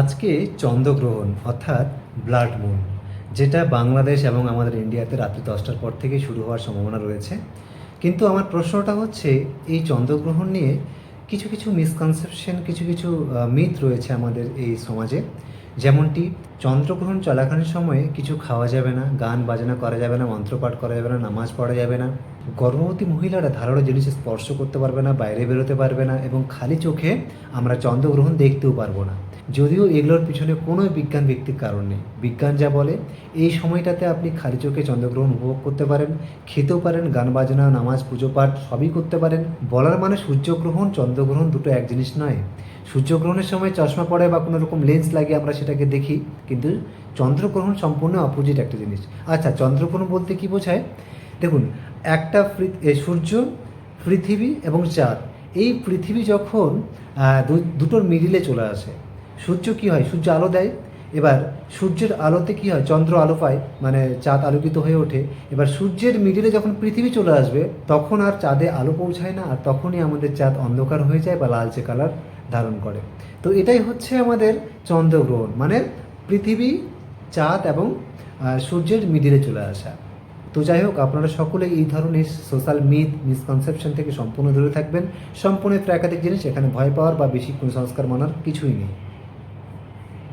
আজকে চন্দ্রগ্রহণ, অর্থাৎ ব্লাড মুন, যেটা বাংলাদেশ এবং আমাদের ইন্ডিয়াতে রাত্রি দশটার পর থেকে শুরু হওয়ার সম্ভাবনা রয়েছে। কিন্তু আমার প্রশ্নটা হচ্ছে, এই চন্দ্রগ্রহণ নিয়ে কিছু কিছু মিসকনসেপশন কিছু কিছু মিথ রয়েছে আমাদের এই সমাজে। যেমনটি, চন্দ্রগ্রহণ চলাকালীন সময়ে কিছু খাওয়া যাবে না, গান বাজনা করা যাবে না, মন্ত্রপাঠ করা যাবে না, নামাজ পড়া যাবে না। গর্ভবতী মহিলারা ধারালো জিনিস স্পর্শ করতে পারবে না, বাইরে বেরোতে পারবে না এবং খালি চোখে আমরা চন্দ্রগ্রহণ দেখতেও পারব না। যদিও এগুলোর পিছনে কোনো বিজ্ঞান ভিত্তিক কারণ নেই। বিজ্ঞান যা বলে, এই সময়টাতে আপনি খালি চোখে চন্দ্রগ্রহণ উপভোগ করতে পারেন, খেতেও পারেন, গান বাজনা, নামাজ, পুজো পাঠ সবই করতে পারেন। বলার মানে সূর্যগ্রহণ, চন্দ্রগ্রহণ দুটো এক জিনিস নয়। সূর্যগ্রহণের সময় চশমা পড়ে বা কোনো রকম লেন্স লাগিয়ে আমরা সেটাকে দেখি, কিন্তু চন্দ্রগ্রহণ সম্পূর্ণ অপোজিট একটা জিনিস। আচ্ছা চন্দ্রগ্রহণ বলতে কি বোঝায়? দেখুন, একটা সূর্য, পৃথিবী এবং চাঁদ। এই পৃথিবী যখন দুটোর মিডিলে চলে আসে। সূর্য কি হয়? সূর্য আলো দেয়। এবার সূর্যের আলোতে কি হয়? চন্দ্র আলো পায় মানে চাঁদ আলোকিত হয়ে ওঠে। এবার সূর্যের মিডিলে যখন পৃথিবী চলে আসবে, তখন আর চাঁদে আলো পৌঁছায় না, আর তখনই আমাদের চাঁদ অন্ধকার হয়ে যায় বা লালচে কালার ধারণ করে। তো এটাই হচ্ছে আমাদের চন্দ্রগ্রহণ মানে পৃথিবী, চাঁদ এবং সূর্যের মিডিলে চলে আসা। তো যাই হোক, আপনারা সকলে এই ধরনের সোশ্যাল মিথ মিসকনসেপশন থেকে সম্পূর্ণ দূরে থাকবেন। সম্পূর্ণ প্রাকৃতিক জিনিস এখানে ভয় পাওয়ার বা বেশি কোনো সংস্কার মানার কিছুই নেই।